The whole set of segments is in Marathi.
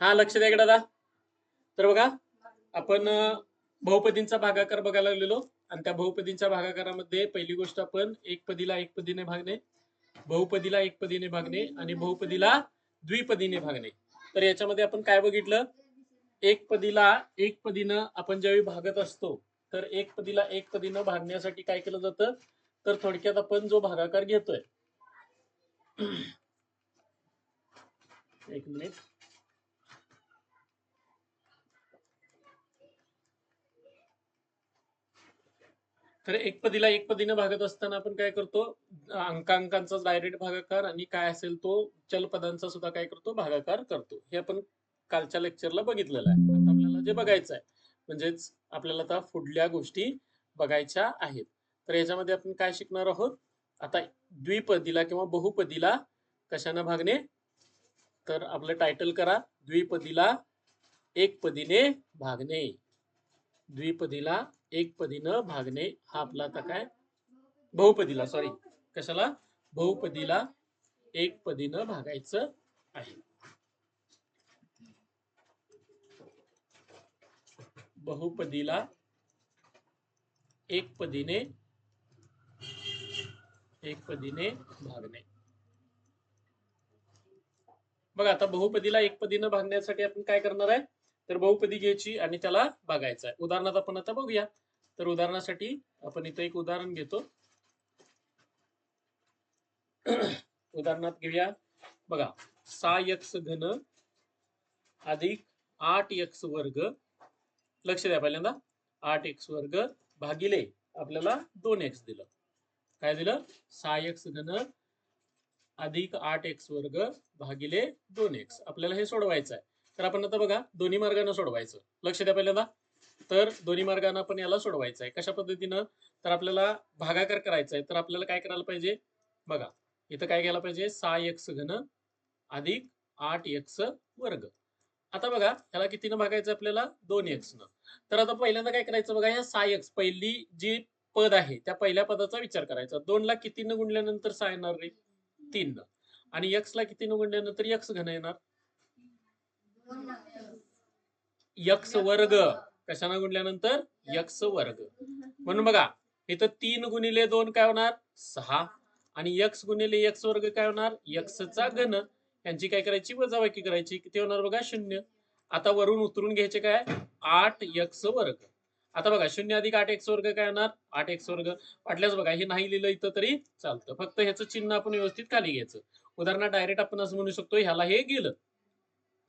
हा लक्ष द्या इकडे दादा तर बघा आपण बहुपदींचा भागाकार बघायला लागलेलो. आणि त्या बहुपदींच्या भागाकारामध्ये पहिली गोष्ट आपण एक पदीला एक पदीने भागणे बहुपदीला एक पदीने भागणे आणि बहुपदीला द्विपदीने भागणे. तर याच्यामध्ये आपण काय बघितलं? एक पदीला एक पदीनं आपण ज्यावेळी भागत असतो तर एक पदीला एक पदीनं भागण्यासाठी काय केलं जातं? तर थोडक्यात आपण जो भागाकार घेतोय. एक मिनिट. तर एकपदीला एकपदीनं भागत असताना आपण काय करतो? अंकांकांचा डायरेक्ट भागाकार आणि काय असेल तो चलपदांचा सुद्धा काय करतो? भागाकार करतो. हे आपण कालच्या लेक्चरला बघितलेलं आहे. आता आपल्याला जे बघायचं आहे म्हणजेच आपल्याला आता पुढल्या गोष्टी बघायच्या आहेत. तर याच्यामध्ये आपण काय शिकणार आहोत? आता द्विपदीला किंवा बहुपदीला कशानं भागणे? तर आपलं टायटल करा. द्विपदीला एकपदीने भागणे. द्विपदीला एकपदीनं भागणे हा आपला आता काय? बहुपदीला सॉरी कशाला? बहुपदीला एकपदीनं भागायचं आहे. बहुपदीला एकपदीने एकपदीने भागणे. बघा आता बहुपदीला एकपदीनं भागण्यासाठी आपण काय करणार आहे? तर बहुपदी घ्यायची आणि त्याला बघायचा आहे. उदाहरणार्थ आपण आता बघूया. तर उदाहरणासाठी आपण इथं एक उदाहरण घेतो. उदाहरणात घेऊया. बघा सहा यक्स घन अधिक आठ यक्स वर्ग लक्ष द्या पहिल्यांदा. आठ एक्स वर्ग भागिले आपल्याला दोन एक्स दिलं. काय दिलं? सहा एक्स घन अधिक आठ एक्स वर्ग भागिले दोन एक्स. आपल्याला हे सोडवायचं आहे. तर आपण आता बघा दोन्ही मार्गाने सोडवायचं. लक्ष द्या पहिल्यांदा. तर दोन्ही मार्गाने आपण याला सोडवायचं आहे कशा पद्धतीनं? तर आपल्याला भागाकार करायचा आहे तर आपल्याला काय करायला पाहिजे? बघा इथं काय घ्यायला पाहिजे? सहा एक्स घन अधिक आठ एक्स वर्ग. आता बघा ह्याला कितीनं भागायचं आपल्याला? दोन एक्स न तर आता पहिल्यांदा काय करायचं बघा या सहा एक्स पहिली जी पद आहे त्या पहिल्या पदाचा विचार करायचा. दोनला कितीनं गुणल्यानंतर सहा येणार रे? तीन न आणि एक्स ला कितीनं गुणल्यानंतर एक्स घन येणार? यक्ष वर्ग. कशाना गुणल्यानंतर? यक्ष वर्ग. म्हणून बघा इथं तीन गुणिले दोन काय होणार? सहा. आणि यक्ष गुणिले यक्ष वर्ग काय होणार? यक्षचा घन. यांची काय करायची? वजाबाकी करायची. किती होणार बघा? शून्य. आता वरून उतरून घ्यायचे काय? आठ यक्ष वर्ग. आता बघा शून्य अधिक आठ एक्स वर्ग काय होणार? आठ एक्स वर्ग. वाटल्यास बघा हे नाही लिहिलं इथं तरी चालतं. फक्त ह्याचं चिन्ह आपण व्यवस्थित खाली घ्यायचं. उदाहरणार्थ डायरेक्ट आपण असं म्हणू शकतो ह्याला हे गेलं.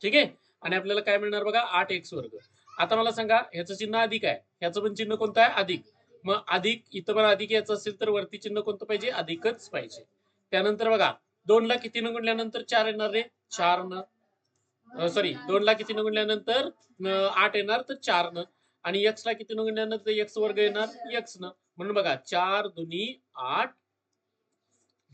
ठीक आहे? आणि आपल्याला काय मिळणार बघा? आठ एक्स वर्ग. आता मला सांगा ह्याचं चिन्ह अधिक आहे. ह्याचं पण चिन्ह कोणतं आहे? अधिक. मग अधिक इथं पण अधिक याचं असेल तर वरती चिन्ह कोणतं पाहिजे? अधिकच पाहिजे. त्यानंतर बघा दोन ला किती न गुणल्यानंतर चार येणार रे? चार न. सॉरी दोन ला किती न गुणल्यानंतर आठ येणार तर चार न. आणि एक्स ला किती न गुणल्यानंतर एक्स वर्ग येणार? एक्स न. म्हणून बघा चार दुनी आठ.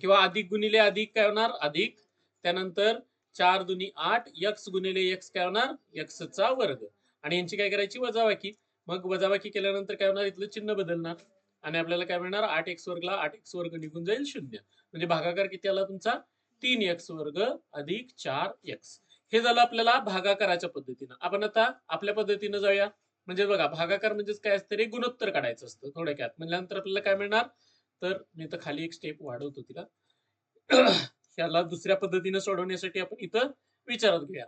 किंवा अधिक गुणिले अधिक काय होणार? अधिक. त्यानंतर चार दुनी आठ यक्स गुणिले एक्स काय होणार? यक्सचा वर्ग. आणि यांची काय करायची? वजावाकी मग वजावाकी केल्यानंतर काय होणार? इथलं चिन्ह बदलणार. आणि आपल्याला काय मिळणार? आठ एक्स वर्गला आठ एक्स वर्ग निघून जाईल शून्य. म्हणजे भागाकार किती आला तुमचा? तीन एक्स वर्ग अधिक चार एक्स हे झालं आपल्याला भागाकाराच्या पद्धतीनं. आपण आता आपल्या पद्धतीनं जाऊया. म्हणजे बघा भागाकार म्हणजेच काय असतं रे? गुणोत्तर काढायचं असतं थोडक्यात. म्हणल्यानंतर आपल्याला काय मिळणार? तर मी तर खाली एक स्टेप वाढवतो तिला. ह्याला दुसऱ्या पद्धतीने सोडवण्यासाठी आपण इथं विचारात घेऊया.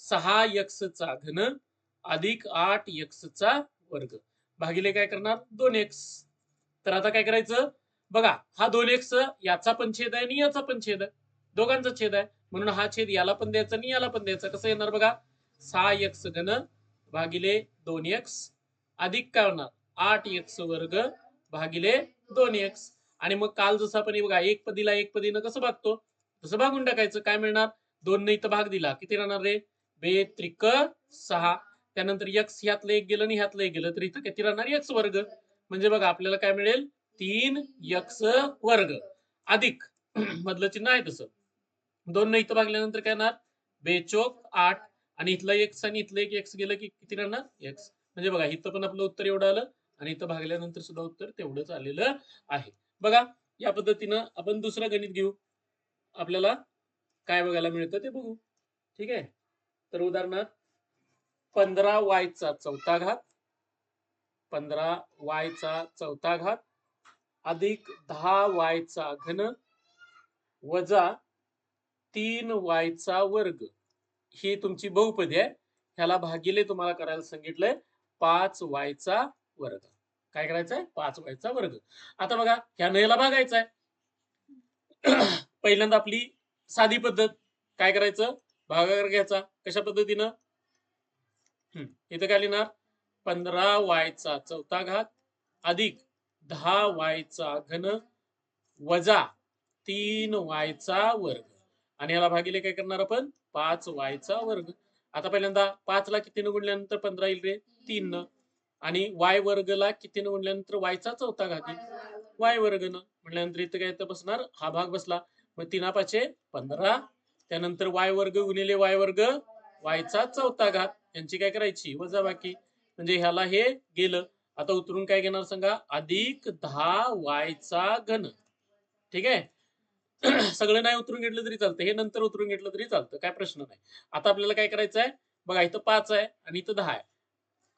सहा यक्षचा घन अधिक आठ यक्सचा वर्ग. भागिले काय करणार? दोन एक्स तर आता काय करायचं? बघा हा दोन एक्स याचा पण छेद आहे आणि याचा पण छेद आहे. दोघांचा छेद आहे. म्हणून हा छेद याला पण द्यायचा आणि याला पण द्यायचा. कसं येणार बघा? सहा एक्स घन भागिले दोन एक्स अधिक काय होणार? आठ एक्स वर्ग भागिले दोन एक्स आणि मग काल जसं आपण बघा एक पदीला एक पदीनं कसं भागतो? तसं भागून टाकायचं. काय मिळणार? दोन ने इथं भाग दिला. किती राहणार रे? बे त्रिक सहा. त्यानंतर यक्स ह्यातलं एक गेलं आणि ह्यातलं एक गेलं. तर इथं किती राहणार? यक्स वर्ग. म्हणजे बघा आपल्याला काय मिळेल? तीन यक्स वर्ग. अधिक. मधलं चिन्ह आहे तसं. दोन नाही इथं भागल्यानंतर काय येणार बेचोक आठ. आणि इथलं एक्स आणि इथलं एक एक्स गेलं की किती राहणार? एक्स म्हणजे बघा इथं पण आपलं उत्तर एवढं आलं आणि इथं भागल्यानंतर सुद्धा उत्तर तेवढंच आलेलं आहे. बघा या पद्धतीनं आपण दुसरं गणित घेऊ. आपल्याला काय बघायला मिळतं ते बघू. ठीक आहे? तर उदाहरणार्थ पंधरा वायचा चौथा घात पंधरा वायचा चौथा घात अधिक दहा वायचा घन वजा तीन वायचा वर्ग. ही तुमची बहुपदी आहे. ह्याला भागिले तुम्हाला करायला सांगितलंय पाच वायचा वर्ग. काय करायचंय? पाच वायचा वर्ग. आता बघा ह्या नयला भागायचा आहे पहिल्यांदा आपली साधी पद्धत काय करायचं? भागाकार घ्यायचा. कशा पद्धतीनं? इथं काय लिहिणार? पंधरा वायचा चौथा घात अधिक दहा वायचा घन वजा तीन वायचा वर्ग. आणि याला भागिले काय करणार आपण? पाच वायचा वर्ग. आता पहिल्यांदा पाच ला कितीनं गुणल्यानंतर पंधरा येईल रे? तीन न. आणि वाय वर्गला कितीनं गुणल्यानंतर वायचा चौथा घाती वाय वर्ग न. म्हटल्यानंतर इथं काय बसणार? हा भाग बसला. मग तीना पाचे पंधरा. त्यानंतर वाय वर्ग गुणिले वाय वर्ग वायचा चौथा घात. यांची काय करायची? वजा बाकी म्हणजे ह्याला हे गेलं. आता उतरून काय घेणार सांगा? अधिक दहा वायचा घन. ठीक आहे? सगळं नाही उतरून घेतलं तरी चालतं. हे नंतर उतरून घेतलं तरी चालतं. काय प्रश्न नाही. आता आपल्याला काय करायचं आहे बघा इथं पाच आहे आणि इथं दहा आहे.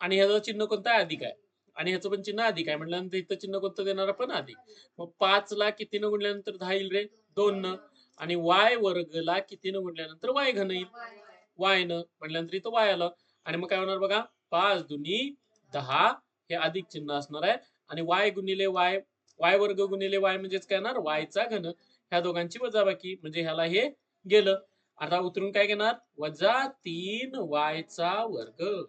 आणि ह्याचं चिन्ह कोणतं आहे? अधिक आहे. आणि ह्याचं पण चिन्ह अधिक आहे. म्हटल्यानंतर इथं चिन्ह कोणतं देणार? आपण अधिक. मग पाच ला कितीनं गुणल्यानंतर दहा येईल रे? दोन न. आणि वाय वर्गला कितीनं गुणल्यानंतर वाय घन येईल. वाय न म्हटल्यानंतर इथं वाय आलं. आणि मग काय होणार बघा? पाच दुनी दहा हे अधिक चिन्ह असणार आहे. आणि वाय गुणिले वाय वाय वर्ग गुणिले वाय म्हणजेच काय येणार? वायचा घन. ह्या दोघांची वजाबाकी म्हणजे ह्याला हे गेलं. आता उतरून काय घेणार? वजा तीन वायचा वर्ग.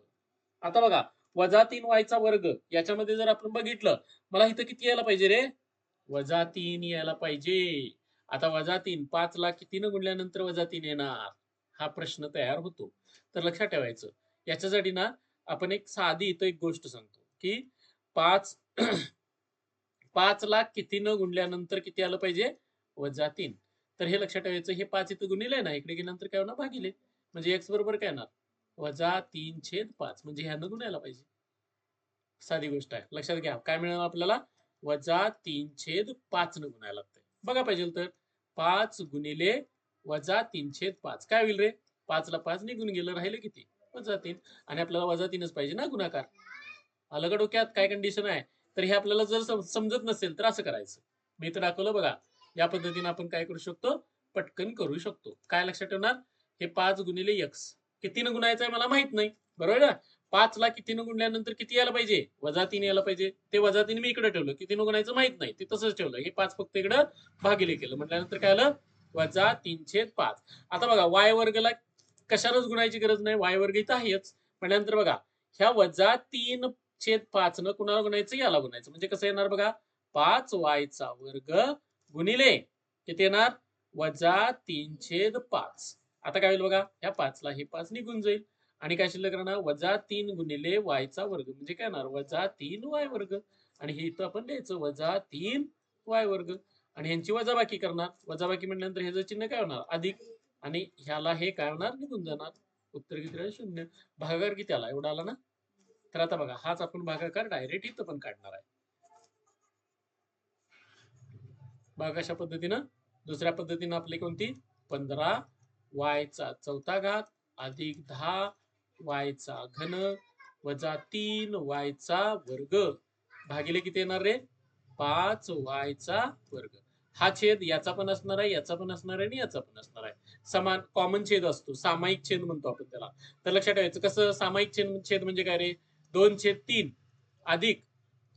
आता बघा. वजा तीन वायचा वर्ग. याच्यामध्ये जर आपण बघितलं मला इथं किती यायला पाहिजे रे? वजा तीन यायला पाहिजे. आता वजा तीन पाच ला कितीनं गुणल्यानंतर वजा तीन येणार. हा प्रश्न तयार होतो. तर लक्षात ठेवायचं. याच्यासाठी ना आपण एक साधी इथं एक गोष्ट सांगतो की पाच पाच ला कितीनं गुणल्यानंतर किती आलं पाहिजे? वजा तीन. तर हे लक्षात ठेवायचं. हे पाच इथं गुणिले ना इकडे गेल्यानंतर काय होणार? भागिले. म्हणजे एक्स बरोबर काय येणार? वजा तीन छेद पाच. म्हणजे ह्यानं गुणायला पाहिजे. साधी गोष्ट आहे. लक्षात घ्या. काय मिळणार आपल्याला? वजा तीन छेद पाच न गुणायला लागतंय. बघा पाहिजे तर. पाच गुणिले वजा तीन छेद पाच. काय होईल रे? पाचला पाच निघून गेलं. राहिलं किती? वजा तीन. आणि आपल्याला वजा तीनच पाहिजे ना गुणाकार? आलं का डोक्यात? काय कंडिशन आहे? तर हे आपल्याला जर समजत नसेल तर असं करायचं. मी तर दाखवलं बघा. या पद्धतीने आपण काय करू शकतो? पटकन करू शकतो. काय लक्षात ठेवणार? हे पाच गुणिले यक्स कितीनं गुणायचं आहे मला माहीत नाही. बरोबर ना? पाच ला कितीनं गुणल्यानंतर किती यायला पाहिजे? वजा तीन यायला पाहिजे. ते वजा तीन मी इकडे ठेवलं. कितीनं गुणायचं माहीत नाही. ते तसंच ठेवलं. हे पाच फक्त इकडं भागिले केलं. म्हटल्यानंतर काय आलं? वजा तीन छेद पाच. आता बघा वाय वर्गला कशालाच गुणायची गरज नाही. वाय वर्ग इथं आहेच. म्हटल्यानंतर बघा ह्या वजा तीन छेद पाच न कुणाला गुणायचं? याला गुणायचं. म्हणजे कसं येणार बघा? पाच वायचा वर्ग गुणिले. किती येणार? वजा तीन छेद पाच. आता काय होईल बघा ह्या पाचला हे पाच निघून जाईल. आणि काय शिल्लक राहणार? वजा तीन गुणिले वायचा वर्ग. म्हणजे काय होणार? वजा तीन वाय वर्ग. आणि हे इथं आपण लिहायचं वजा तीन वाय वर्ग. आणि ह्यांची वजाबाकी करणार. वजाबाकी म्हटल्यानंतर ह्याचं चिन्ह काय होणार? अधिक. आणि ह्याला हे काय होणार? निघून जाणार. उत्तर किती राहील? शून्य. भागाकार किती आला? एवढा आला ना? तर आता बघा हाच आपण भागाकार डायरेक्ट इथं पण काढणार आहे. बघा कशा पद्धतीनं. दुसऱ्या पद्धतीनं आपली कोणती? पंधरा वायचा चौथा घात अधिक दहा वायचा घन वजा तीन वायचा वर्ग. भागिले किती येणार रे? पाच वायचा वर्ग. हा छेद याचा पण असणार आहे याचा पण असणार आहे आणि याचा पण असणार आहे. समान कॉमन छेद असतो सामायिक छेद म्हणतो आपण त्याला. तर लक्षात ठेवायचं कसं? सामायिक छेद छेद म्हणजे काय रे? दोन छेद तीन अधिक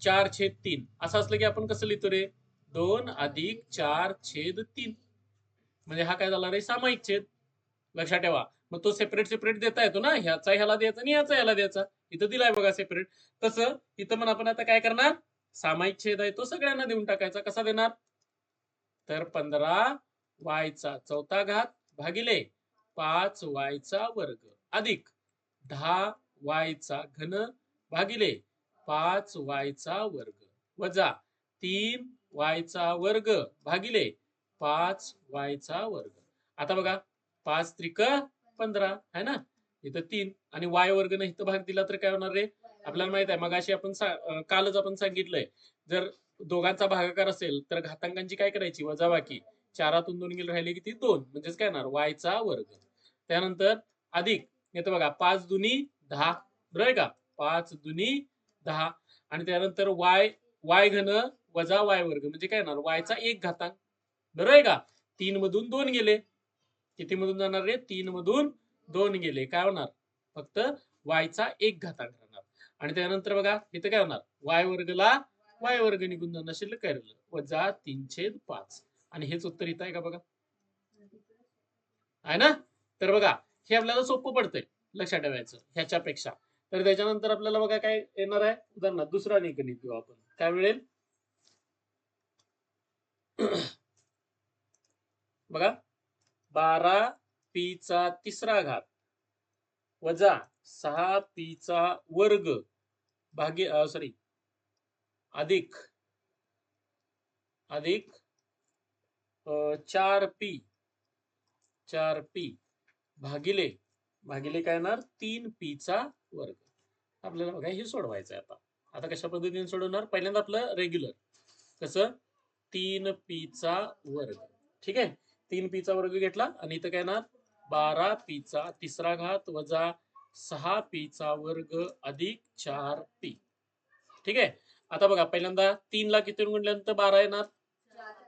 चार छेद तीन. असं असलं की आपण कसं लिहितो रे? दोन अधिक चार छेद तीन. म्हणजे हा काय झाला रे? सामायिक छेद. लक्षात ठेवा. मग तो सेपरेट सेपरेट देता येतो ना? ह्याचा ह्याला द्यायचा आणि ह्याचा ह्याला द्यायचा. इथं दिलाय बघा सेपरेट तसं इथं पण आपण आता काय करणार? सामायिक छेद आहे तो सगळ्यांना देऊन टाकायचा. कसा देणार? तर पंधरा वायचा चौथा घात भागिले पाच वायचा वर्ग. अधिक दहा वायचा घन भागिले पाच वायचा वर्ग. वजा तीन वायचा वर्ग भागिले पाच वायचा वर्ग. आता बघा पाच त्रिक पंधरा है ना? इथं तीन आणि वाय वर्ग न इथं भाग दिला तर काय होणार रे? आपल्याला माहीत आहे मग अशी आपण कालच आपण सांगितलंय जर दोघांचा भागाकार असेल तर घातांकांची काय करायची? वजाबाकी. चारातून दोन गेले राहिले किती? दोन. म्हणजेच काय येणार वायचा वर्ग. त्यानंतर अधिक येतं बघा पाच दुनी दहा. बरोबर आहे का? पाच दुनी दहा. आणि त्यानंतर वाय वाय घन वजा वाय वर्ग. म्हणजे काय येणार वायचा एक घातांक. बरोबर आहे का? तीन मधून दोन गेले. किती मधून जाणार रे? तीन मधून दोन गेले. काय होणार? फक्त वायचा एक घातांक राहणार. आणि त्यानंतर बघा इथं काय होणार? वाय वर्गला वाय वर्ग निघून जाणार. शिल्लक काय राहिलं? वजा तीनशे पाच. आणि हेच उत्तर इथं आहे का बघा? आहे ना? तर बघा हे आपल्याला सोपं पडतंय. लक्षात ठेवायचं ह्याच्यापेक्षा. तर त्याच्यानंतर आपल्याला बघा काय येणार आहे? उदाहरणार्थ दुसरा निगणित घेऊ आपण. काय मिळेल? बघा. बारा पीचा तिसरा घात. वजा सहा पीचा वर्ग भागी सॉरी अधिक अधिक चार पी चार पी भागिले भागिले काय येणार? तीन पीचा वर्ग. आपल्याला बघा हे सोडवायचं आहे आता. आता कशा पद्धतीने सोडवणार? पहिल्यांदा आपलं रेग्युलर कसं? तीन पीचा वर्ग. ठीक आहे? तीन पीचा वर्ग घेतला आणि इथं काय येणार? बारा पीचा तिसरा घात वजा सहा पीचा वर्ग अधिक चार पी ठीक आहे? आता बघा पहिल्यांदा तीन ला किती गुणल्यानंतर बारा येणार?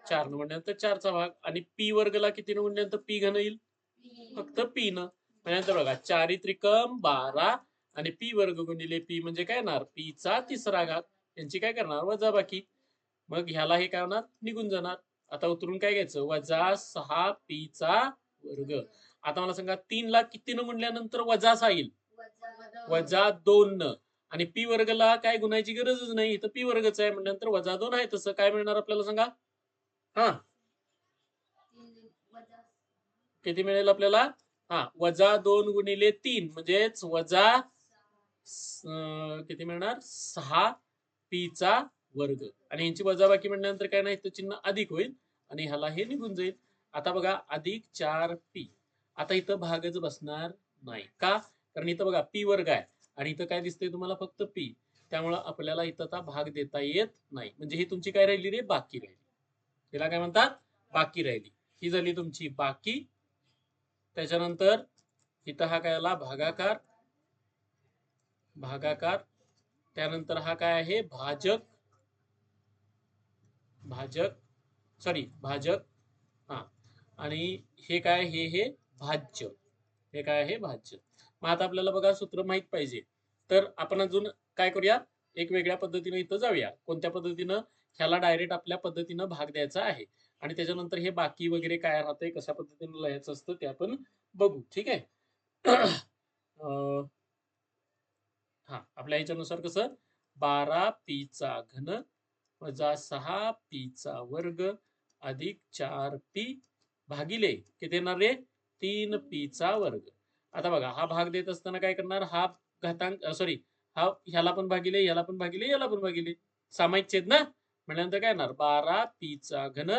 चार न म्हटल्यानंतर चारचा भाग. आणि पी वर्गला किती न गुणल्यानंतर पी घन येईल? फक्त पी न. म्हणजे बघा चारी त्रिकम बारा आणि पी वर्ग गुणिले पी म्हणजे काय येणार? पी चा तिसरा घात. यांची काय करणार? वजा बाकी मग ह्याला हे काय होणार? निघून जाणार. आता उतरून काय घ्यायचं? वजा सहा पी चा वर्ग. आता मला सांगा तीन ला किती न गुणल्यानंतर वजा सहा येईल? वजा दोन न. आणि पी वर्गला काय गुणायची गरजच नाही. तर पी वर्गच आहे म्हटल्यानंतर वजा दोन आहे तसं. काय मिळणार आपल्याला सांगा? हा. किती मिळेल आपल्याला? हा वजा दोन गुणिले तीन. म्हणजेच वजा अं, किती मिळणार? सहा पीचा वर्ग. आणि यांची वजाबाकी म्हणल्यानंतर काय नाही तर चिन्ह अधिक होईल आणि ह्याला हे निघून जाईल. आता बघा अधिक चार पी. आता इथं भागच बसणार नाही. का? कारण इथं बघा पी वर्ग आहे. आणि इथं काय दिसतंय तुम्हाला? फक्त पी. त्यामुळं आपल्याला इथं आता भाग देता येत नाही. म्हणजे ही तुमची काय राहिली रे? बाकी राहिली. तिला काय म्हणतात? बाकी राहिली. ही झाली तुमची बाकी. त्याच्यानंतर इथं हा काय आला? भागाकार. भागाकार. त्यानंतर हा काय आहे? भाजक. भाजक सॉरी भाजक हा. आणि हे काय हे हे भाज्य. हे काय आहे? भाज्य. मग आता आपल्याला बघा सूत्र माहीत पाहिजे. तर आपण अजून काय करूया? एक वेगळ्या पद्धतीनं इथं जाऊया. कोणत्या पद्धतीनं? ह्याला डायरेक्ट आपल्या पद्धतीनं भाग द्यायचा आहे. आणि त्याच्यानंतर हे बाकी वगैरे काय राहतंय? कशा पद्धतीनं लिहायचं असतं ते आपण बघू. ठीक आहे? हा. आपल्या ह्याच्यानुसार कसं? बारा पीचा घन वजा सहा पीचा वर्ग अधिक चार पी भागिले किती येणार रे? तीन पीचा वर्ग. आता बघा हा भाग देत असताना काय करणार? हा घातांक सॉरी हा ह्याला पण भागिले ह्याला पण भागिले याला पण भागिले. सामायिक छेद ना? म्हटल्यानंतर काय येणार? बारा पीचा घन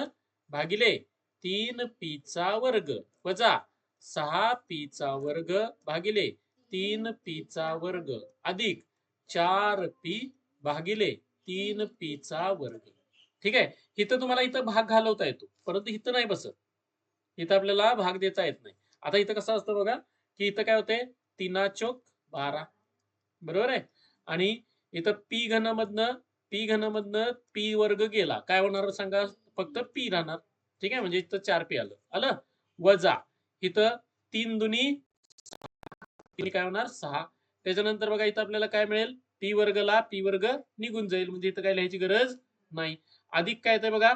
भागिले तीन पीचा वर्ग वजा सहा पीचा वर्ग भागिले तीन पीचा वर्ग अधिक चार पी भागिले तीन पीचा वर्ग. ठीक आहे? इथं तुम्हाला इथं भाग घालवता येतो. परंतु इथं नाही बसत. इथं आपल्याला भाग देता येत नाही. आता इथं कसं असतं बघा की इथं काय होते तीना चोक बारा. बरोबर आहे? आणि इथं पी घनमधनं पी घनमधनं पी वर्ग गेला. काय होणार सांगा? फक्त पी राहणार. ठीक आहे? म्हणजे इथं चार पी आलं. आलं? वजा. इथं तीन दुनी काय होणार? सहा. त्याच्यानंतर बघा इथं आपल्याला काय मिळेल? पी वर्गला पी वर्ग निघून जाईल. म्हणजे इथं काय लिहायची गरज नाही. अधिक काय येतंय बघा.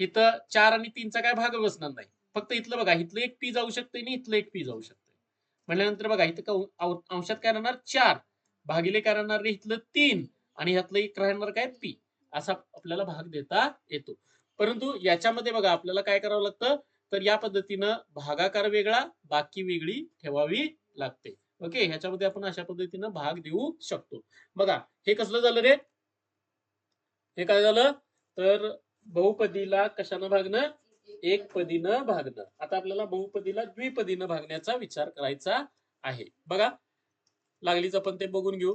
इथं चार आणि तीनचा काय भाग बसणार नाही. फक्त इथलं बघा. इथलं एक पी जाऊ शकते आणि इथलं एक पी जाऊ शकते म्हणल्यानंतर बघा इथं अंशात काय राहणार? चार. भागिले काय राहणार रे? इथलं तीन. आणि ह्यातलं एक राहणार काय? पी. असा आपल्याला भाग देता येतो. परंतु याच्यामध्ये बघा आपल्याला काय करावं लागतं? तर या पद्धतीनं भागाकार वेगळा बाकी वेगळी ठेवावी लागते. ओके ह्याच्यामध्ये आपण अशा पद्धतीनं भाग देऊ शकतो. बघा हे कसलं झालं रे? हे काय झालं? तर बहुपदीला कशानं भागणं? एक पदीनं भागणं. आता आपल्याला बहुपदीला द्विपदीनं भागण्याचा विचार करायचा आहे. बघा लागलीच आपण ते बघून घेऊ.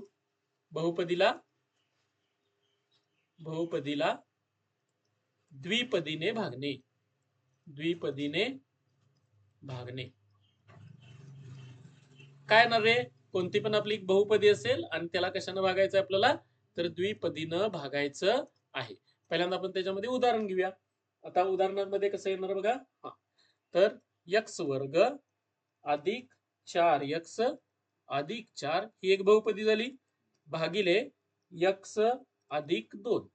बहुपदीला बहुपदीला द्विपदीने भागणे. द्विपदीने भागणे. काय येणार रे कोणती पण आपली बहुपदी असेल आणि त्याला कशानं भागायचं आपल्याला? तर द्विपदीनं भागायचं आहे. पहिल्यांदा आपण त्याच्यामध्ये उदाहरण घेऊया. आता उदाहरणांमध्ये कसं येणार बघा? हा. तर यक्स वर्ग अधिक चार यक्स अधिक चार ही एक बहुपदी झाली. भागिले यक्स अधिक दोन.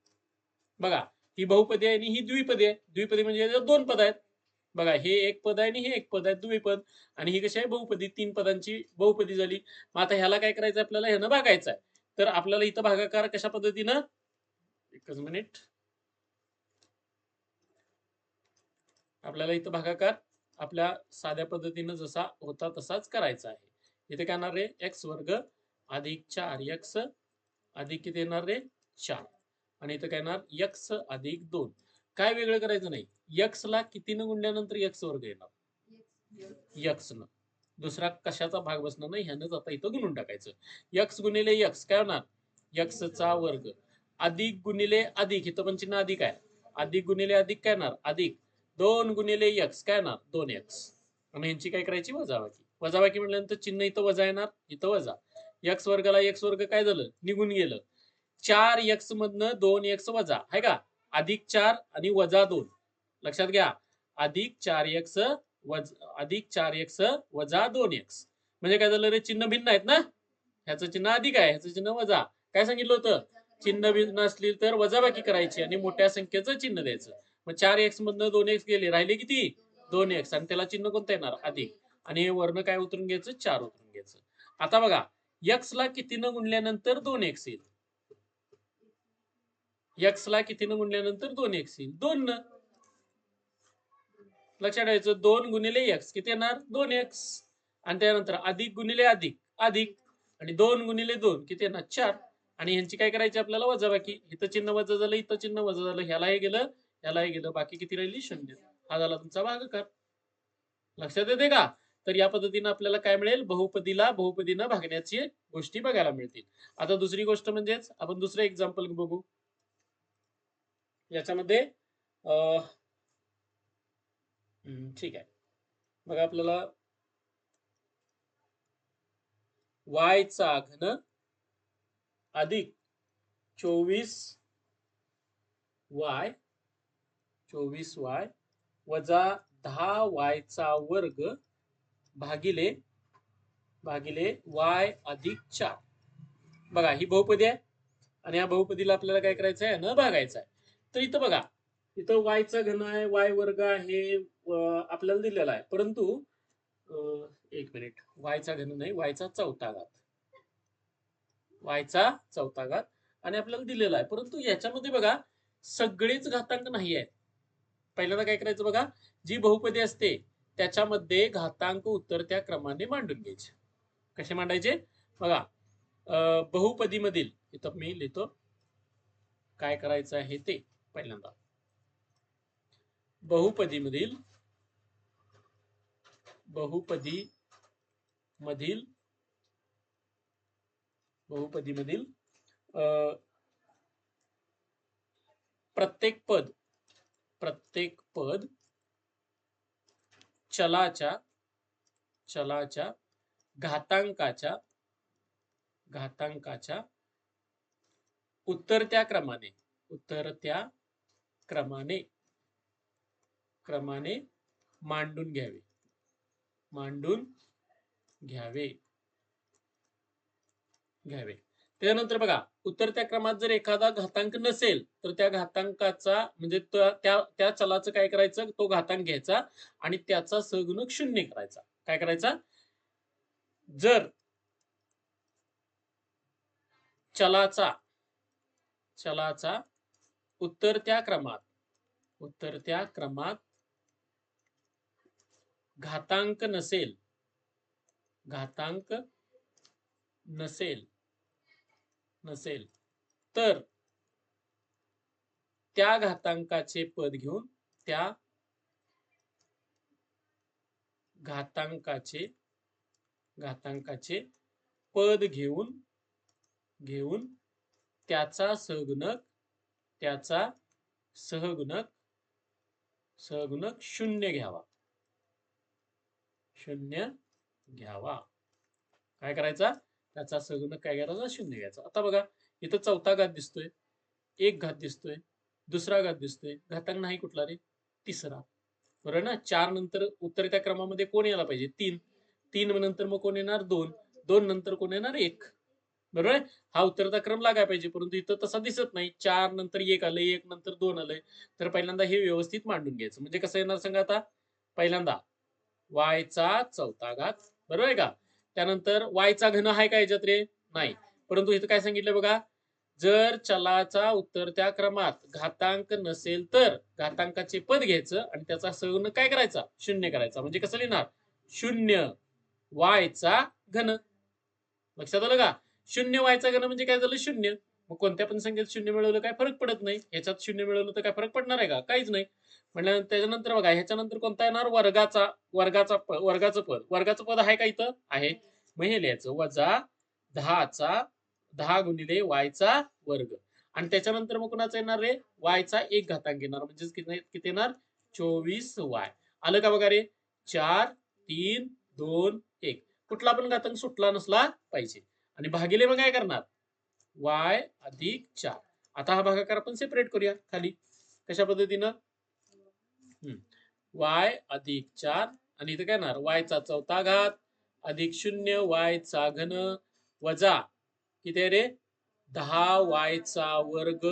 बघा ही बहुपदी आहे आणि ही द्विपदी आहे. द्विपदी म्हणजे दोन पद आहेत. बघा हे एक पद आहे आणि हे एक पद आहे द्विपद आणि ही कशी आहे? बहुपदी. तीन पदांची बहुपदी झाली. मग आता ह्याला काय करायचं आपल्याला? ह्यानं भागायचं आहे तर आपल्याला इथं भागाकार कशा पद्धतीनं? एकच मिनिट आपल्याला इथं भागाकार आपल्या साध्या पद्धतीनं जसा होता तसाच करायचा आहे. इथे काय येणार रे? एक्स वर्ग अधिक चार. यक्स अधिक किती येणार रे? चार. आणि इथं काय येणार? यक्स अधिक दोन. काय वेगळं करायचं नाही. यक्स ला कितीनं गुणल्यानंतर यक्स वर्ग येणार? यक्स न. दुसरा कशाचा भाग बसणार नाही? ह्यानंच आता इथं गुणून टाकायचं. यक्स गुणिले यक्स काय होणार? यक्सचा वर्ग. अधिक गुणिले अधिक. इथं पण चिन्ह अधिक आहे. अधिक गुणिले अधिक काय येणार अधिक. दोन गुणिले यक्स काय येणार दोन यक्स आणि यांची काय करायची? वजाबाकी. वजाबाकी म्हटल्यानंतर चिन्ह इथं वजा येणार? इथं वजा. यक्स वर्गाला यक्स वर्ग काय झालं? निघून गेलं. चार यक्स मधनं दोन यक्स वजा. आहे का? अधिक चार आणि वजा दोन. लक्षात घ्या. अधिक चार एक्स वज अधिक चार एक्स वजा दोन एक्स म्हणजे काय झालं रे? चिन्ह भिन्न आहेत ना? ह्याचं चिन्ह अधिक आहे ह्याचं चिन्ह वजा. काय सांगितलं होतं? चिन्ह भिन्न असली तर वजाबाकी करायची आणि मोठ्या संख्येचं चिन्ह द्यायचं. मग चार एक्स मधनं दोन एक्स गेले राहिले किती? दोन एक्स आणि त्याला चिन्ह कोणतं येणार? अधिक. आणि हे वर्ण काय उतरून घ्यायचं? चार उतरून घ्यायचं. आता बघा एक्स ला कितीनं गुणल्यानंतर दोन एक्स येईल? एक्स ला कितीनं गुणल्यानंतर दोन एक्स येईल. दोन न. लक्षात ठेवायचं दोन गुणिले एक्स किती येणार? दोन एक्स आणि त्यानंतर अधिक गुणिले अधिक. अधिक. आणि दोन गुणिले दोन. किती येणार? चार. आणि ह्यांची काय करायची आपल्याला? वजाबाकी. इथं चिन्ह वजा झालं इथं चिन्ह वजा झालं. ह्याला हे गेलं ह्याला हे गेलं. बाकी किती राहिली? शून्य. हा झाला तुमचा भागाकार. लक्षात येते का? तर या पद्धतीनं आपल्याला काय मिळेल? बहुपदीला बहुपदीनं भागण्याची गोष्टी बघायला मिळतील. आता दुसरी गोष्ट म्हणजेच आपण दुसरं एक्झाम्पल बघू. याच्यामध्ये अं, ठीक आहे. बघा आपल्याला वायचा घन अधिक चोवीस वाय चोवीस वाय वजा दहा वायचा वर्ग भागिले भागिले वाय अधिक चार. बघा ही बहुपदी आहे. आणि या बहुपदीला आपल्याला काय करायचं आहे न भागायचं आहे तर इथं बघा इथं वायचा घन आहे वाय वर्ग आहे आपल्याला दिलेला आहे. परंतु अं, एक मिनिट वायचा घन नाही वायचा चौथा घात वायचा चौथा घात आणि आपल्याला दिलेला आहे. परंतु याच्यामध्ये बघा सगळेच घातांक नाही आहेत. पहिल्यांदा काय करायचं बघा जी बहुपदी असते त्याच्यामध्ये घातांक उतरत्या क्रमाने मांडून घ्यायचे. कसे मांडायचे? बघा अं, बहुपदीमधील इथं मी लिहितो काय करायचं आहे ते? पहिल्यांदा. बहुपदीमधील बहुपदी मधील बहुपदीमधील मधील प्रत्येक पद प्रत्येक पद चलाच्या चलाच्या घातांकाच्या घातांकाच्या उत्तरत्या क्रमाने उत्तरत्या क्रमाने क्रमाने मांडून घ्यावे. मांडून घ्यावे. घ्यावे. त्यानंतर बघा उत्तर त्या क्रमात जर एखादा घातांक नसेल तर त्या घातांकाचा म्हणजे त्या त्या- चलाचं काय करायचं? तो घातांक घ्यायचा आणि त्याचा सगुणक शून्य करायचा. काय करायचा? जर चलाचा चलाचा उत्तरत्या क्रमात. उत्तरत्या क्रमात घातांक नसेल. घातांक नसेल. नसेल. तर त्या घातांकाचे पद घेऊन त्या घातांकाचे घातांकाचे पद घेऊन घेऊन त्याचा सहगुणक त्याचा सहगुणक सहगुणक शून्य घ्यावा. शून्य घ्यावा. काय करायचा? त्याचा सहगुणक काय करायचा? शून्य घ्यायचा. आता बघा इथं चौथा घात दिसतोय एक घात दिसतोय दुसरा घात दिसतोय घातांक नाही कुठला रे? तिसरा. बरोबर ना? चार नंतर उत्तरेच्या क्रमामध्ये कोण यायला पाहिजे? तीन. तीन नंतर मग कोण येणार? दोन. दोन नंतर कोण येणार? एक. बरोबर आहे? हा उत्तरचा क्रम लागायला पाहिजे परंतु इथं तसा दिसत नाही. चार नंतर एक आलंय एक नंतर दोन आलंय. तर पहिल्यांदा हे व्यवस्थित मांडून घ्यायचं. म्हणजे कसं येणार सांगा आता? पहिल्यांदा वायचा चौथा घात. बरोबर आहे का? त्यानंतर वायचा घन आहे का याच्यात रे? नाही. परंतु इथं काय सांगितलं बघा? जर चलाचा उत्तर त्या क्रमात घातांक नसेल तर घातांकाचे पद घ्यायचं आणि त्याचा सगुण काय करायचा? शून्य करायचा. म्हणजे कसं लिहिणार? शून्य. वायचा घन. लक्षात आलं का? शून्य व्हायचा घन म्हणजे काय झालं? शून्य. मग कोणत्या पण संख्येत शून्य मिळवलं काय फरक पडत नाही. ह्याच्यात शून्य मिळवलं तर काय फरक पडणार आहे का? काहीच नाही. म्हणल्यानंतर त्याच्यानंतर बघा ह्याच्यानंतर कोणता येणार? वर्गाचा वर्गाचा प- वर्गाचं पद. वर्गाचं पद आहे का इथं? आहे. मग हे लिहायचं. वजा दहाचा दहा गुणिले वायचा वर्ग. आणि त्याच्यानंतर मग कुणाचा येणार रे? वायचा एक घातांक येणार म्हणजे किती किती येणार? चोवीस वाय. आलं का बघा रे? चार तीन दोन एक. कुठला पण घातांक सुटला नसला पाहिजे. आणि भागिले मग काय करणार? वाय अधिक चार. आता हा भागाकार आपण सेपरेट करूया खाली. कशा पद्धतीनं? वाय अधिक चार आणि इथं काय येणार? वायचा चौथा घात. अधिक शून्य वायचा घन. वजा किती आहे रे? दहा वायचा वर्ग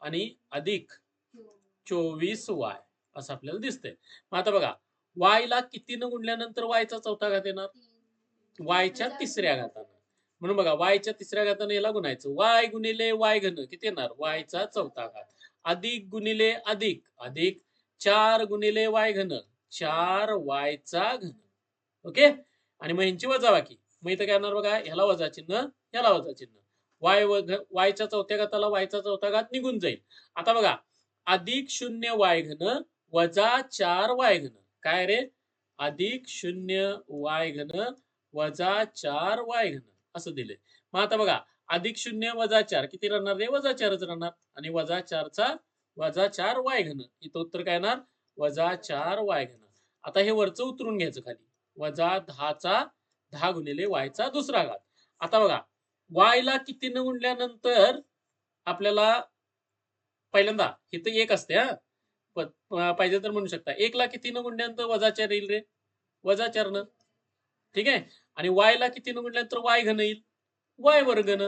आणि अधिक चोवीस वाय. असं आपल्याला दिसतंय. मग आता बघा वायला कितीनं गुणल्यानंतर वायचा चौथा घात येणार? वायच्या तिसऱ्या घातानं. म्हणून बघा वायच्या तिसऱ्या घातानं याला गुणायचं वाय गुणिले वाय घन किती येणार? वायचा चौथा घात. अधिक गुणिले अधिक. अधिक चार गुणिले वाय घन. चार वायचा घन. ओके? आणि मग यांची वजाबाकी मग इथं काय येणार बघा? ह्याला वजा चिन्ह ह्याला वजा चिन्ह. वाय वायच्या चौथ्या घाताला वायचा चौथा घात निघून जाईल. आता बघा अधिक शून्य वाय घन वजा चार वाय घन. काय रे? अधिक शून्य वाय घन वजा चार वाय घन. असं दिले मग आता बघा अधिक शून्य वजा चार किती राहणार रे? वजा चारच राहणार. आणि वजा चारचा वजा चार वाय घन. इथं उत्तर काय येणार? वजा चार वाय घन. आता हे वरचं उतरून घ्यायचं खाली. वजा दहाचा दहा गुणिले वायचा दुसरा घात. आता बघा वायला किती न गुणल्यानंतर आपल्याला पहिल्यांदा इथं एक असते हा. पाहिजे तर म्हणू शकता. एकला न गुणल्यानंतर वजा चार येईल रे? वजा चारनं. ठीक आहे? आणि वायला कितीनं म्हटल्यानंतर वाय घन येईल? वाय वर्गन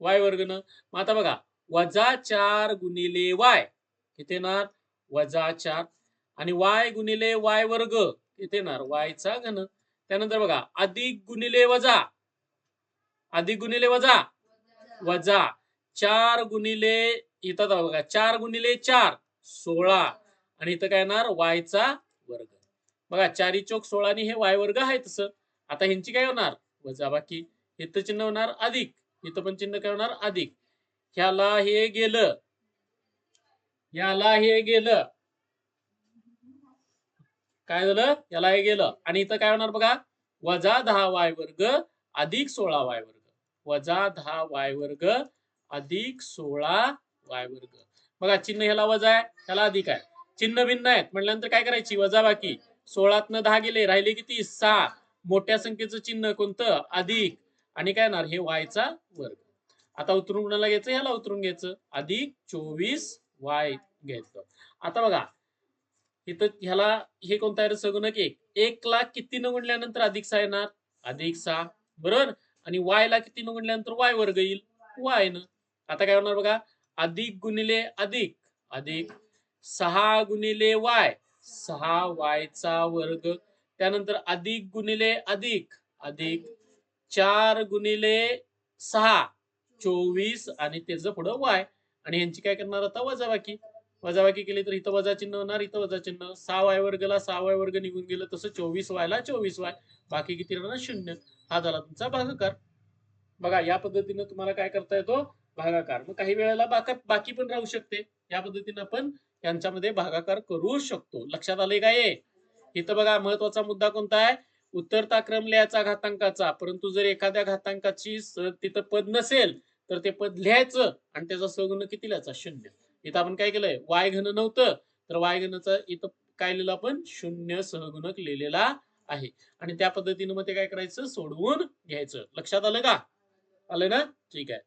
वाय वर्गन मग आता बघा वजा चार गुणिले वाय किती येणार? वजा चार. आणि वाय गुणिले वाय वर्ग किती येणार? वायचा घन. त्यानंतर बघा अधिक गुणिले वजा. अधिक गुणिले वजा. वजा. चार गुणिले इथं बघा चार गुणिले चार सोळा. आणि इथं काय येणार? वायचा बघा चारी चौक सोळा आणि हे वाय वर्ग आहे तसं. आता ह्यांची काय होणार? वजा बाकी इथं चिन्ह होणार अधिक. इथं पण चिन्ह काय होणार? अधिक. ह्याला हे गेलं. याला हे गेलं. काय झालं? याला हे गेलं. आणि इथं काय होणार बघा? वजा दहा वाय वर्ग अधिक सोळा वाय वर्ग. वजा दहा वाय वर्ग अधिक सोळा वाय वर्ग. बघा चिन्ह ह्याला वजा आहे. ह्याला अधिक आहे. चिन्ह भिन्न आहेत. म्हटल्यानंतर काय करायची? वजा बाकी सोळातनं दहा गेले राहिले किती? सहा. मोठ्या संख्येचं चिन्ह कोणतं? अधिक. आणि काय येणार? हे वायचा वर्ग. आता उतरून कुणाला घ्यायचं? ह्याला उतरून घ्यायचं. अधिक चोवीस वाय घ्यायचं. आता बघा. इथं ह्याला हे कोणता आहे सगुणक एक. एक ला किती न गुणल्यानंतर अधिक सहा येणार? अधिक सहा. बरोबर? आणि वाय ला किती न गुणल्यानंतर वाय वर्ग येईल? वाय न. आता काय होणार बघा? अधिक गुणिले अधिक. अधिक सहा गुणिले वाय. सहा वायचा वर्ग. त्यानंतर अधिक गुणिले अधिक अधिक चार गुणिले सहा चोवीस आणि त्याचं पुढं वाय. आणि यांची काय करणार आता वजाबाकी? वजाबाकी केली तर इथं वजा चिन्ह होणार इथं वजा चिन्ह. सहा वाय वर्गला सहा वाय वर्ग निघून गेलं तसं चोवीस वायला चोवीस वाय. बाकी किती राहणार? शून्य. हा झाला तुमचा भागाकार. बघा या पद्धतीनं तुम्हाला काय करता येतो? भागाकार. मग काही वेळेला बाका बाकी पण राहू शकते. या पद्धतीनं आपण यांच्यामध्ये भागाकार करू शकतो. लक्षात आले काय हे? इथं बघा महत्त्वाचा मुद्दा कोणता आहे? उत्तरता क्रम लिहायचा घातांकाचा. परंतु जर एखाद्या घातांकाची स- तिथं पद नसेल तर ते पद लिहायचं आणि त्याचा सगुण किती लिहायचा? शून्य. इथं आपण काय केलंय? वाय घन नव्हतं. तर वाय घनचं इथं काय लिहिलं आपण? शून्य सहगुणक लिहिलेला आहे. आणि त्या पद्धतीनं मग ते काय करायचं? सोडवून घ्यायचं. लक्षात आलं का? आलं ना? ठीक आहे.